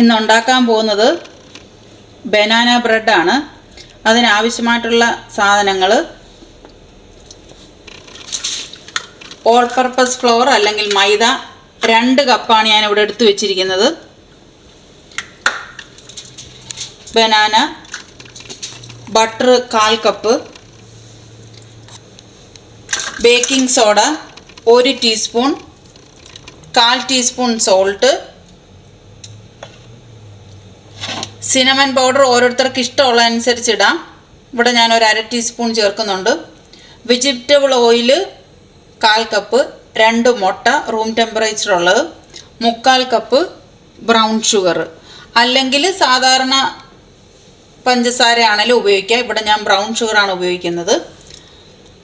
ഇന്ന് ഉണ്ടാക്കാൻ പോകുന്നത് ബനാന ബ്രെഡാണ്. അതിനാവശ്യമായിട്ടുള്ള സാധനങ്ങൾ ഓൾ പർപ്പസ് ഫ്ലോർ അല്ലെങ്കിൽ മൈദ രണ്ട് കപ്പാണ് ഞാൻ ഇവിടെ എടുത്തു വെച്ചിരിക്കുന്നത്. ബനാന ബട്ടർ കാൽ കപ്പ് ബേക്കിംഗ് സോഡ ഒരു ടീസ്പൂൺ കാൽ ടീസ്പൂൺ സോൾട്ട് സിനമൻ പൗഡർ ഓരോരുത്തർക്ക് ഇഷ്ടമുള്ള അനുസരിച്ച് ഇടാം. ഇവിടെ ഞാൻ ഒരു അര ടീസ്പൂൺ ചേർക്കുന്നുണ്ട്. വെജിറ്റബിൾ ഓയിൽ കാൽ കപ്പ് രണ്ട് മുട്ട റൂം ടെമ്പറേച്ചർ ഉള്ളത് മുക്കാൽ കപ്പ് ബ്രൗൺ ഷുഗർ. അല്ലെങ്കിൽ സാധാരണ പഞ്ചസാര ആണെങ്കിലും ഉപയോഗിക്കാം. ഇവിടെ ഞാൻ ബ്രൗൺ ഷുഗറാണ് ഉപയോഗിക്കുന്നത്.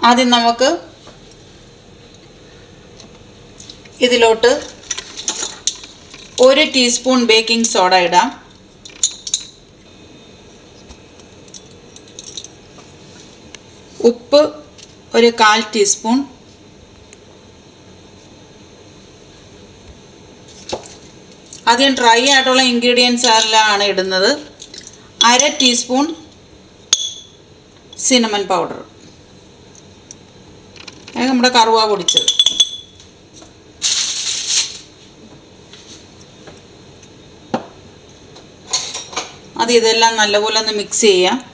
ആദ്യം നമുക്ക് ഇതിലോട്ട് ഒരു ടീസ്പൂൺ ബേക്കിംഗ് സോഡ ഇടാം. ഉപ്പ് ഒരു കാൽ ടീസ്പൂൺ. ആദ്യം ഡ്രൈ ആയിട്ടുള്ള ഇൻഗ്രീഡിയൻസ് എല്ലാം ഇടുന്നത്. അര ടീസ്പൂൺ സിനമൻ പൗഡർ. നമ്മുടെ കറുവ പൊടിച്ചത്. അത് ഇതെല്ലാം നല്ലപോലെ ഒന്ന് മിക്സ് ചെയ്യാം.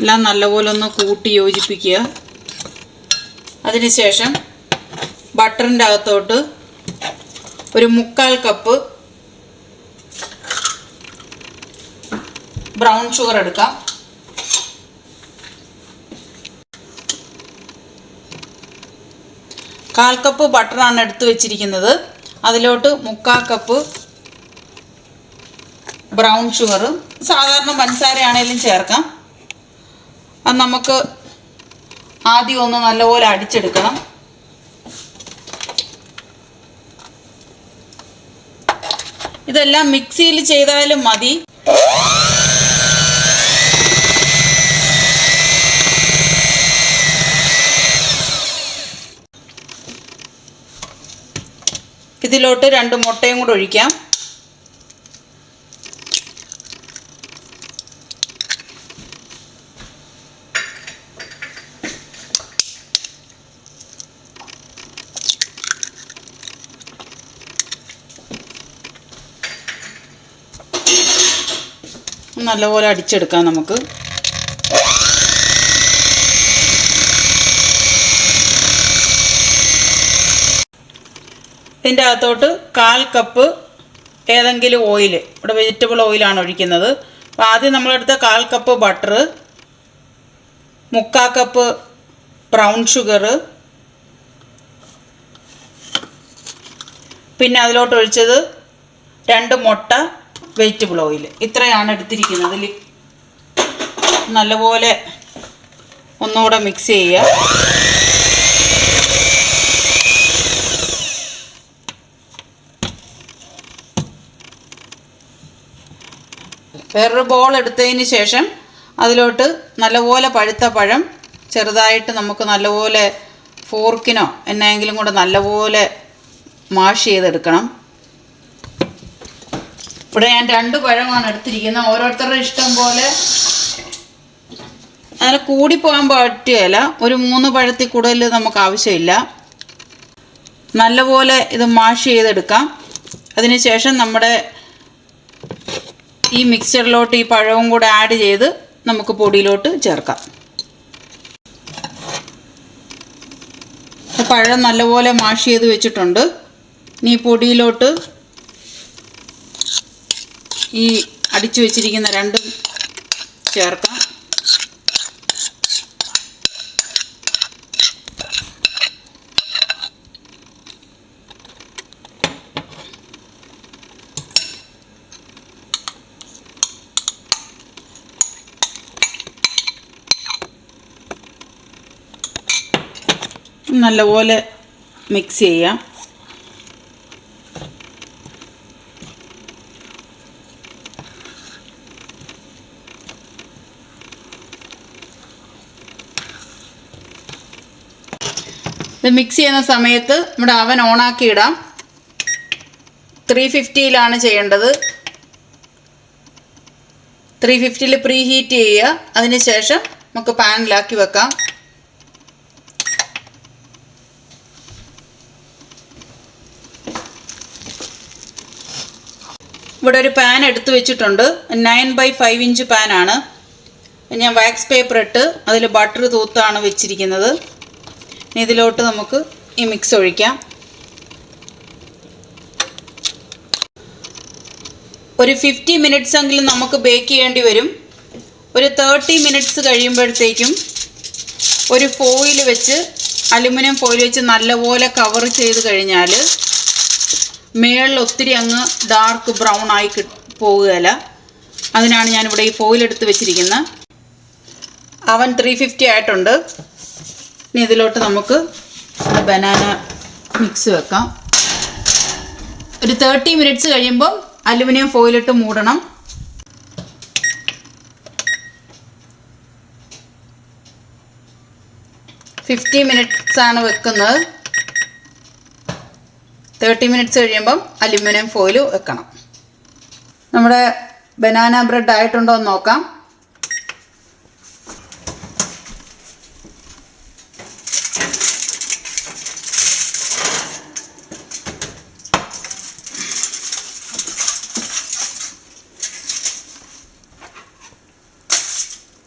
എല്ലാം നല്ലപോലെ ഒന്ന് കൂട്ടി യോജിപ്പിക്കുക. അതിനുശേഷം ബട്ടറിന്റെ അകത്തോട്ട് ഒരു മുക്കാൽ കപ്പ് ബ്രൗൺ ഷുഗർ എടുക്കാം. കാൽ കപ്പ് ബട്ടറാണ് എടുത്ത് വെച്ചിരിക്കുന്നത്. അതിലോട്ട് മുക്കാൽ കപ്പ് ബ്രൗൺ ഷുഗർ സാധാരണ പഞ്ചസാരയാണേലും ചേർക്കാം. അത് നമുക്ക് ആദ്യം ഒന്ന് നല്ലപോലെ അടിച്ചെടുക്കണം. ഇതെല്ലാം മിക്സിയിൽ ചെയ്താലും മതി. ഇതിലോട്ട് രണ്ട് മുട്ടയും കൂടെ ഒഴിക്കാം. നല്ലപോലെ അടിച്ചെടുക്കാം നമുക്ക്. ഇതിന്റെ അകത്തോട്ട് കാൽ കപ്പ് ഏതെങ്കിലും ഓയിൽ ഇവിടെ വെജിറ്റബിൾ ഓയിലാണ് ഒഴിക്കുന്നത്. അപ്പോൾ ആദ്യം നമ്മളെടുത്ത കാൽ കപ്പ് ബട്ടർ മുക്കാൽ കപ്പ് ബ്രൗൺ ഷുഗർ പിന്നെ അതിലോട്ട് ഒഴിച്ചത് രണ്ട് മുട്ട വെജിറ്റബിൾ ഓയിൽ. ഇത്രയാണ് എടുത്തിരിക്കുന്നത്. അതിൽ നല്ലപോലെ ഒന്നുകൂടെ മിക്സ് ചെയ്യുക. വേറൊരു ബോൾ എടുത്തതിന് ശേഷം അതിലോട്ട് നല്ലപോലെ പഴുത്ത പഴം ചെറുതായിട്ട് നമുക്ക് നല്ലപോലെ ഫോർക്കിനോ എന്നെങ്കിലും കൂടെ നല്ലപോലെ മാഷ് ചെയ്തെടുക്കണം. ഇവിടെ ഞാൻ രണ്ട് പഴമാണ് എടുത്തിരിക്കുന്നത്. ഓരോരുത്തരുടെ ഇഷ്ടം പോലെ. അതിന് കൂടിപ്പോകാൻ പറ്റുകയില്ല ഒരു മൂന്ന് പഴത്തിൽ കൂടുതൽ നമുക്ക് ആവശ്യമില്ല. നല്ലപോലെ ഇത് മാഷ് ചെയ്തെടുക്കാം. അതിനുശേഷം നമ്മുടെ ഈ മിക്സറിലോട്ട് ഈ പഴവും കൂടെ ആഡ് ചെയ്ത് നമുക്ക് പൊടിയിലോട്ട് ചേർക്കാം. പഴം നല്ലപോലെ മാഷ് ചെയ്ത് വെച്ചിട്ടുണ്ട്. ഇനി പൊടിയിലോട്ട് ഈ അടിച്ചു വെച്ചിരിക്കുന്ന രണ്ടും ചേർക്കാം. നല്ലപോലെ മിക്സ് ചെയ്യാം. ഇത് മിക്സ് ചെയ്യുന്ന സമയത്ത് നമ്മുടെ അവൻ ഓണാക്കി ഇടാം. ത്രീ ഫിഫ്റ്റിയിലാണ് ചെയ്യേണ്ടത്. ത്രീ ഫിഫ്റ്റിയിൽ പ്രീ ഹീറ്റ് ചെയ്യുക. അതിന് ശേഷം നമുക്ക് പാനിലാക്കി വെക്കാം. ഇവിടെ ഒരു പാൻ എടുത്തു വെച്ചിട്ടുണ്ട്. നയൻ ബൈ ഫൈവ് ഇഞ്ച് പാനാണ് ഞാൻ വാക്സ് പേപ്പർ ഇട്ട് അതിൽ ബട്ടർ തൂത്താണ് വെച്ചിരിക്കുന്നത്. ഇതിലോട്ട് നമുക്ക് ഈ മിക്സ് ഒഴിക്കാം. ഒരു ഫിഫ്റ്റി മിനിറ്റ്സ് എങ്കിലും നമുക്ക് ബേക്ക് ചെയ്യേണ്ടി വരും. ഒരു തേർട്ടി മിനിറ്റ്സ് കഴിയുമ്പോഴത്തേക്കും ഒരു ഫോയിൽ വെച്ച് അലുമിനിയം ഫോയിൽ വെച്ച് നല്ലപോലെ കവർ ചെയ്ത് കഴിഞ്ഞാൽ മേളിൽ ഒത്തിരി അങ്ങ് ഡാർക്ക് ബ്രൗൺ ആയി പോവുകയില്ല. അതിനാണ് ഞാനിവിടെ ഈ ഫോയിൽ എടുത്ത് വെച്ചിരിക്കുന്നത്. അവൻ ത്രീ ഫിഫ്റ്റി ആയിട്ടുണ്ട്. ഇനി ഇതിലോട്ട് നമുക്ക് ബനാന മിക്സ് വെക്കാം. ഒരു തേർട്ടി മിനിറ്റ്സ് കഴിയുമ്പോൾ അലുമിനിയം ഫോയിലിട്ട് മൂടണം. ഫിഫ്റ്റി മിനിറ്റ്സ് ആണ് വെക്കുന്നത്. തേർട്ടി മിനിറ്റ്സ് കഴിയുമ്പം അലുമിനിയം ഫോയിൽ വെക്കണം. നമ്മുടെ ബനാന ബ്രെഡ് ആയിട്ടുണ്ടോ എന്ന് നോക്കാം.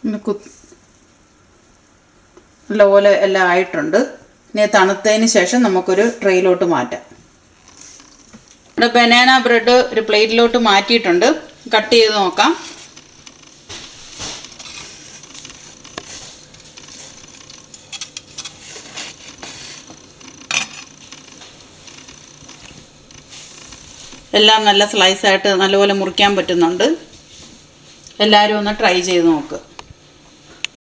ഇങ്ങനെ കു നല്ലപോലെ എല്ലാം ആയിട്ടുണ്ട്. ഇനി തണുത്തതിന് ശേഷം നമുക്കൊരു ട്രെയിലോട്ട് മാറ്റാം. ഇവിടെ ബനാന ബ്രെഡ് ഒരു പ്ലേറ്റിലോട്ട് മാറ്റിയിട്ടുണ്ട്. കട്ട് ചെയ്ത് നോക്കാം. എല്ലാം നല്ല സ്ലൈസായിട്ട് നല്ലപോലെ മുറിക്കാൻ പറ്റുന്നുണ്ട്. എല്ലാവരും ഒന്ന് ട്രൈ ചെയ്ത് നോക്ക്.